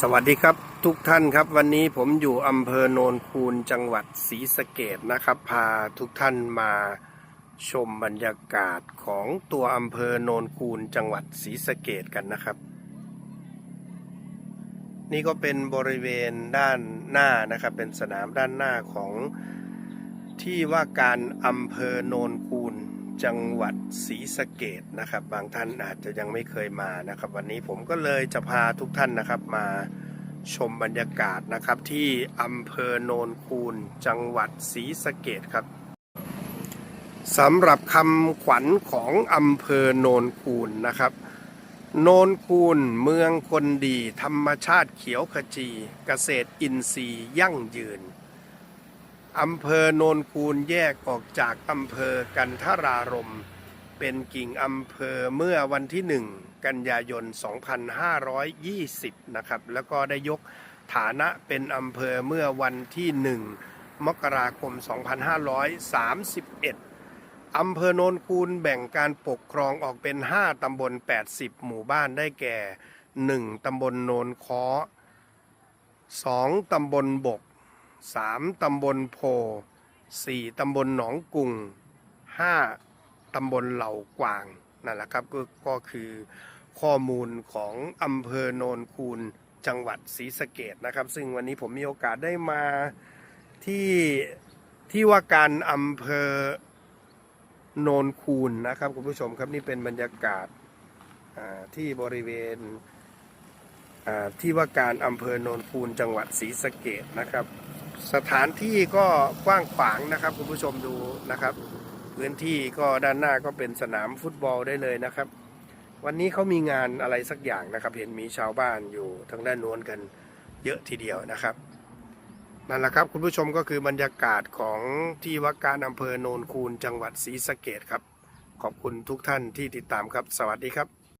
สวัสดีครับทุกท่านครับ วันนี้ผมอยู่อำเภอโนนคูนจังหวัดศรีสะเกดนะครับ พาทุกท่านมาชมบรรยากาศของตัวอำเภอโนนคูนจังหวัดศรีสะเกดกันนะครับ นี่ก็เป็นบริเวณด้านหน้านะครับ เป็นสนามด้านหน้าของที่ว่าการอำเภอโนนคูน จังหวัดศรีสะเกดนะครับ บางท่านอาจจะยังไม่เคยมานะครับ วันนี้ผมก็เลยจะพาทุกท่านนะครับมาชมบรรยากาศนะครับที่อำเภอโนนคูนจังหวัดศรีสะเกดครับสำหรับคำขวัญของอำเภอโนนคูนนะครับ โนนคูนเมืองคนดี ธรรมชาติเขียวขจี เกษตรอินทรีย์ยั่งยืน อำเภอโนนคูนแยกออกจากอำเภอกันทรารม เป็นกิ่งอำเภอเมื่อวันที่1กันยายน 2520 นะครับ แล้วก็ได้ยกฐานะเป็นอำเภอเมื่อวันที่1มกราคม 2531อำเภอโนนคูนแบ่งการปกครองออกเป็น 5 ตำบล 80 หมู่บ้านได้แก่ 1 ตำบลโนนคอ2 ตำบลบก 3ตำบลโพ4ตำบลหนองกุง5ตำบลเหล่ากวางนั่นแหละครับก็ก็คือข้อมูลของอำเภอโนนคูนจังหวัดศรีสะเกดนะครับ ซึ่งวันนี้ผมมีโอกาสได้มาที่ที่ว่าการอำเภอโนนคูนนะครับคุณผู้ชมครับนี่เป็นบรรยากาศที่บริเวณที่ว่าการอำเภอโนนคูนจังหวัดศรีสะเกดนะครับ สถานที่ก็กว้างขวางนะครับ คุณผู้ชมดูนะครับ พื้นที่ก็ด้านหน้าก็เป็นสนามฟุตบอลได้เลยนะครับ วันนี้เขามีงานอะไรสักอย่างนะครับ เห็นมีชาวบ้านอยู่ทางด้านโน้นกันเยอะทีเดียวนะครับนั่นแหละครับคุณผู้ชมก็คือบรรยากาศของที่ว่าการอำเภอโนนคูนจังหวัดศรีสะเกดครับ ขอบคุณทุกท่านที่ติดตามครับ สวัสดีครับ